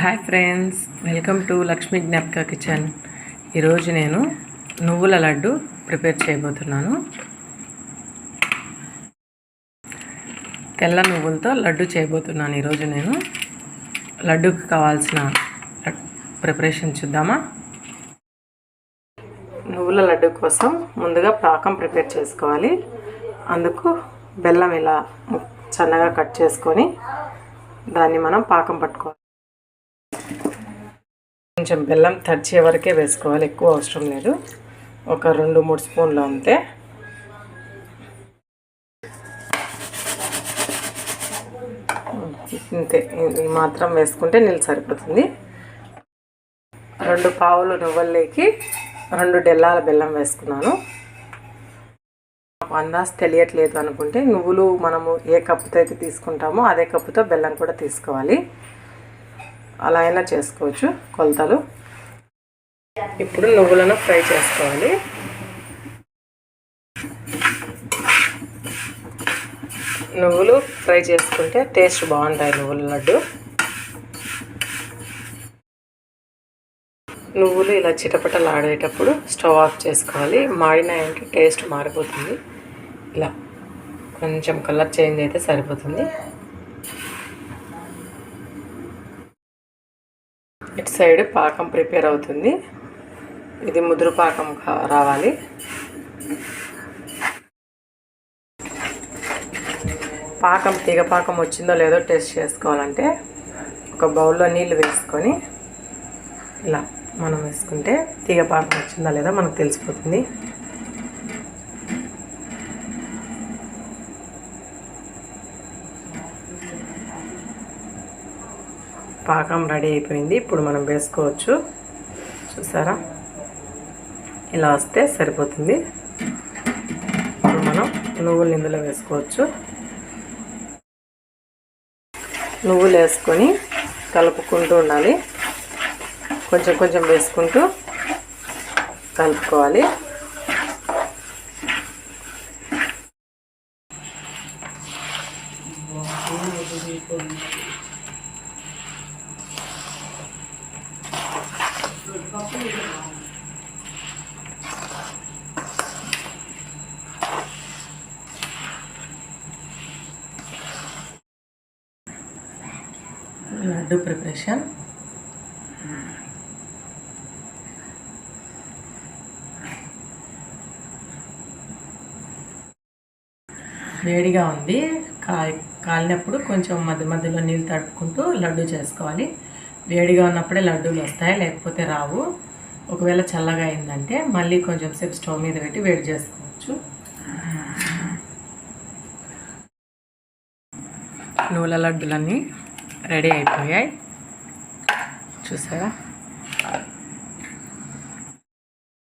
Hi friends welcome to Lakshmi Gnapaka kitchen ఈరోజు నేను నువ్వుల లడ్డు ప్రిపేర్ చేయబోతున్నాను. తెల్ల నువ్వులతో లడ్డు చేయబోతున్నాను ఈరోజు నేను. లడ్డుకి కావాల్సిన ప్రిపరేషన్ చూద్దామా? నువ్వుల లడ్డు కోసం ముందుగా పాకం ప్రిపేర్ చేసుకోవాలి. అందుకు బెల్లం ఇలా సన్నగా కట్ చేసుకొని దాన్ని మనం పాకం పట్టుకోవాలి. కొంచెం బెల్లం తడిచే వరకే వేసుకోవాలి ఎక్కువ అవసరం లేదు. ఒక రెండు మూడు స్పూన్లు అంతే. ఇంతే ఇది మాత్రం వేసుకుంటే నీళ్ళు సరిపోతుంది. రెండు పావులు నువ్వుల్లోకి రెండు డెల్లాల బెల్లం వేసుకున్నాను. అందాజ్ తెలియట్లేదు అనుకుంటే నువ్వులు మనము ఏ కప్పుతో అయితే తీసుకుంటామో అదే కప్పుతో బెల్లం కూడా తీసుకోవాలి. అలా అయినా చేసుకోవచ్చు కొలతలు. ఇప్పుడు నువ్వులను ఫ్రై చేసుకోవాలి. నువ్వులు ఫ్రై చేసుకుంటే టేస్ట్ బాగుంటాయి నువ్వుల లడ్డు. నువ్వులు ఇలా చిటపటలాడేటప్పుడు స్టవ్ ఆఫ్ చేసుకోవాలి. మాడినాయంటే టేస్ట్ మారిపోతుంది. ఇలా కొంచెం కలర్ చేంజ్ అయితే సరిపోతుంది. సైడ్ పాకం ప్రిపేర్ అవుతుంది. ఇది ముదురు పాకం రావాలి. పాకం తీగ పాకం వచ్చిందో లేదో టెస్ట్ చేసుకోవాలంటే ఒక బౌల్లో నీళ్ళు వేసుకొని ఇలా మనం వేసుకుంటే తీగ పాకం వచ్చిందో లేదో మనకు తెలిసిపోతుంది. పాకం రెడీ అయిపోయింది. ఇప్పుడు మనం వేసుకోవచ్చు. చూసారా? ఇలా వస్తే సరిపోతుంది. ఇప్పుడు మనం నువ్వులు ఇందులో వేసుకోవచ్చు. నువ్వులు వేసుకొని కలుపుకుంటూ ఉండాలి. కొంచెం కొంచెం వేసుకుంటూ కలుపుకోవాలి. లడ్డు ప్రిపరేషన్ వేడిగా ఉంది. కాలి కాలినప్పుడు కొంచెం మధ్య మధ్యలో నీళ్ళు తడుపుకుంటూ లడ్డు చేసుకోవాలి. వేడిగా ఉన్నప్పుడే లడ్డూలు వస్తాయి లేకపోతే రావు. ఒకవేళ చల్లగా అయిందంటే మళ్ళీ కొంచెం సేపు స్టవ్ మీద పెట్టి వేడి చేసుకోవచ్చు. నూల లడ్డులన్నీ రెడీ అయిపోయాయి. చూసారా?